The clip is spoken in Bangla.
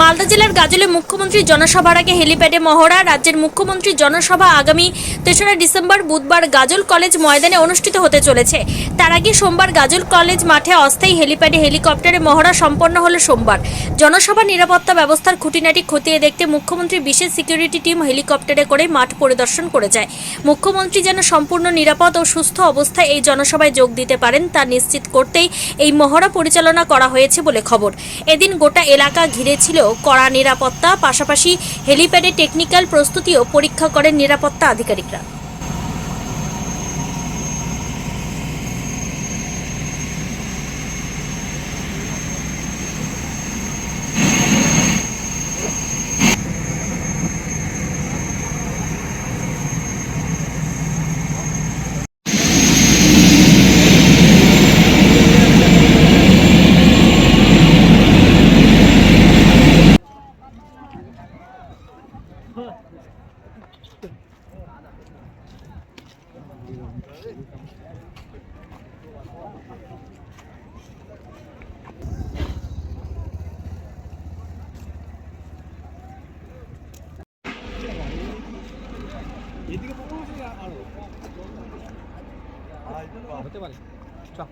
মালদা জেলার গাজলে মুখ্যমন্ত্রী জনসভার আগে হেলিপ্যাডে মহড়া, রাজ্যের মুখ্যমন্ত্রী জনসভা আগামী তেসরা ডিসেম্বর বুধবার গাজল কলেজ ময়দানে অনুষ্ঠিত হতে চলেছে। তার আগে সোমবার গাজল কলেজ মাঠে অস্থায়ী হেলিপ্যাডে হেলিকপ্টারে মহড়া সম্পন্ন হলো সোমবার। জনসভা নিরাপত্তা ব্যবস্থার খুঁটিনাটি খতিয়ে দেখতে মুখ্যমন্ত্রী বিশেষ সিকিউরিটি টিম হেলিকপ্টারে করে মাঠ পরিদর্শন করে যায়। মুখ্যমন্ত্রী যেন সম্পূর্ণ নিরাপদ ও সুস্থ অবস্থায় এই জনসভায় যোগ দিতে পারেন তা নিশ্চিত করতেই এই মহড়া পরিচালনা করা হয়েছে বলে খবর। এদিন গোটা এলাকা ঘিরে ছিল কড়া নিরাপত্তা পাশাপাশি হেলিপ্যাডে টেকনিক্যাল প্রস্তুতিও পরীক্ষা করেন নিরাপত্তা আধিকারিকরা। 아, 그때 말이야. 자.